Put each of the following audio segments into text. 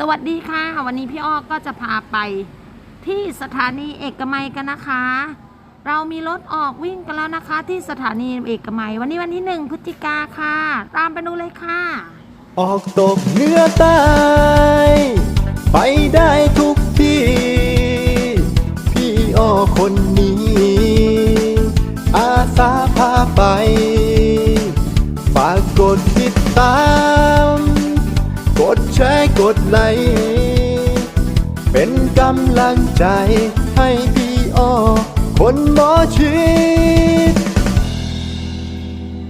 สวัสดีค่ะ วันนี้พี่อ้อก็จะพาไปที่สถานีเอกมัยกันนะคะ เรามีรถออกวิ่งกันแล้วนะคะ ที่สถานีเอกมัย วันนี้วันที่หนึ่งพฤศจิกาค่ะ ตามไปดูเลยค่ะ ออกตกเหนื้อใต้ไปได้ทุกที่ พี่อ้อคนนี้ อาสาพาไป ฝากกดติดตาม ดไลเป็นกำลังใจให้พี่อ้อคนหมอชิด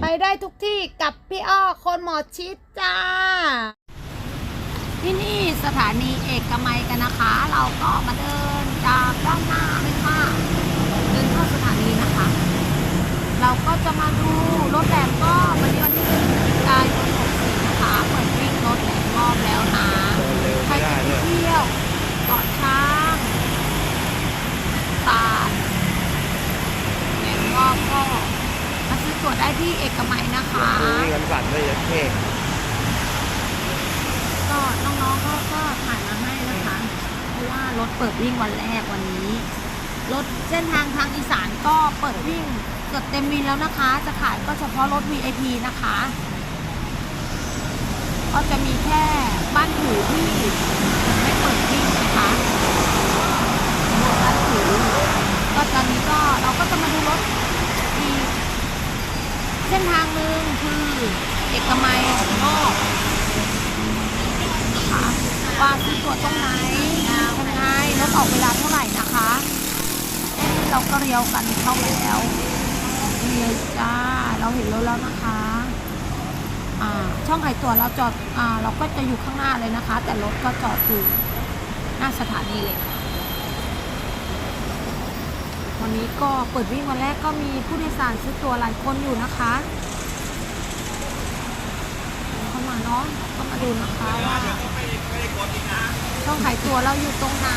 ไปได้ทุกที่กับพี่อ้อคนหมอชิดจ้า ที่นี่สถานีเอกมัยกันนะคะ เราก็มาเดินจากด้านหน้าเลยค่ะ เดินเข้าสถานีนะคะ เราก็จะมาดูรถแหลมก็วันนี้วันที่หนึ่งพฤศจิกายน64นะคะเปิดวิ่งรถแหลมรอบแล้วนะใครจะไปเที่ยวเกาะช้างตาดแหลมรอบก็มาซื้อตั๋วได้ที่ เอกมัยนะคะมีกันสั่นเลยยันเท่ก็น้องๆเขาก็ถ่ายมาให้นะคะ เพราะว่ารถเปิดวิ่งวันแรกวันนี้ รถเส้นทางทางอีสานก็เปิดวิ่งเกือบเต็มวินแล้วนะคะ จะขายก็เฉพาะรถ VIP นะคะ ก็จะมีแค่บ้านถือที่ยังไม่เปิดวิ่งนะคะรถบ้านถือก็ตอนนี้ก็เราก็จะมาดูรถอีก เส้นทางหนึ่งคือเอกมัยนอกนะคะว่าซื้อตัวตรงไหนยังไงรถออกเวลาเท่าไหร่นะคะเราก็เรียวกันเข้ามาแล้วนี่เลยจ้าเราเห็นรถแล้วนะคะอ่าช่องไอตัวเราจอดอ่าเราก็จะอยู่ข้างหน้าเลยนะคะ แต่รถก็จอดอยู่หน้าสถานีเลย วันนี้ก็เปิดวิ่งวันแรกก็มีผู้โดยสารซื้อตัวหลายคนอยู่นะคะเข้ามาเนาะก็มาดูนะคะว่าช่องขายตัวเราอยู่ตรงไหน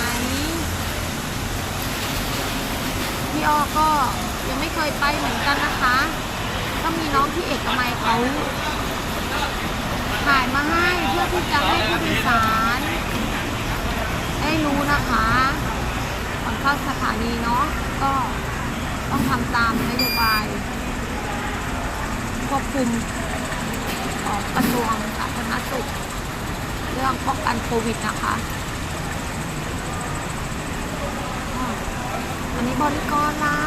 พี่อ้อก็ยังไม่เคยไปเหมือนกันนะคะก็มีน้องที่เอกมัยเขาถ่ายมาให้เพื่อที่จะให้ผู้โดยสารได้รู้นะคะ เข้าสถานีเนาะก็ต้องทำตามนโยบายควบคุมของกระทรวงสาธารณสุขเรื่องป้องกันโควิดนะคะอันนี้บริกรเรา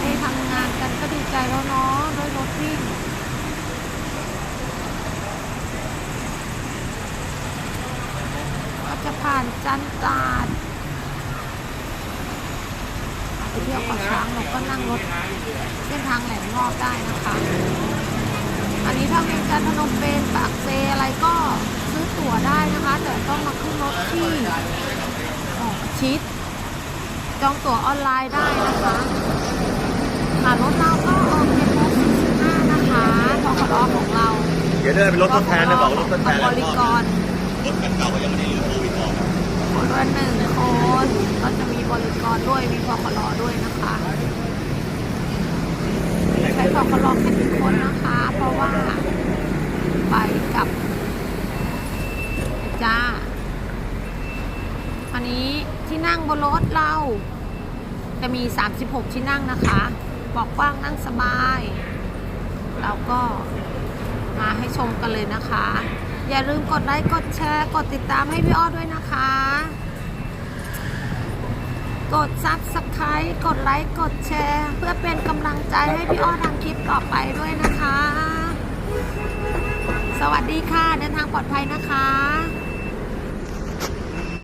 ได้ทำงานกันก็ดีใจแล้วเนาะด้วยรถวิ่งก็จะผ่านจันตราด ไปเที่ยวเกาะช้างเราก็นั่งรถเส้นทางแหลมงอบได้นะคะ อันนี้ถ้าเป็นการพนมเปญปากเซอะไรก็ซื้อตั๋วได้นะคะ แต่ต้องมาขึ้นรถที่หอชิด จองตั๋วออนไลน์ได้นะคะค่ะรถเราก็ออกเจ็ดโมงสี่สิบห้านะคะทขรของเรา เดี๋ยวเดินเป็นรถทดแทนนะบอกว่ารถทดแทนบแล้วริก็กรรถคันเก่าก็ยังไม่ได้รื้อ โควิดออกคนละหนึ่งคนก็จะมีบริกรด้วย มีพขรด้วยนะคะใช้พขรแค่หนึ่งคนนะคะ เพราะว่าไปกับจ้า อันนี้ที่นั่งบนรถเราจะมี 36 ที่นั่งนะคะบอกกว้างนั่งสบาย เราก็มาให้ชมกันเลยนะคะ อย่าลืมกดไลค์ กดแชร์ กดติดตามให้พี่อ้อด้วยนะคะ กดซับสไคร b e กดไลค์ กดแชร์ เพื่อเป็นกำลังใจให้พี่อ้อทำคลิปต่อไปด้วยนะคะ สวัสดีค่ะ เดินทางปลอดภัยนะคะ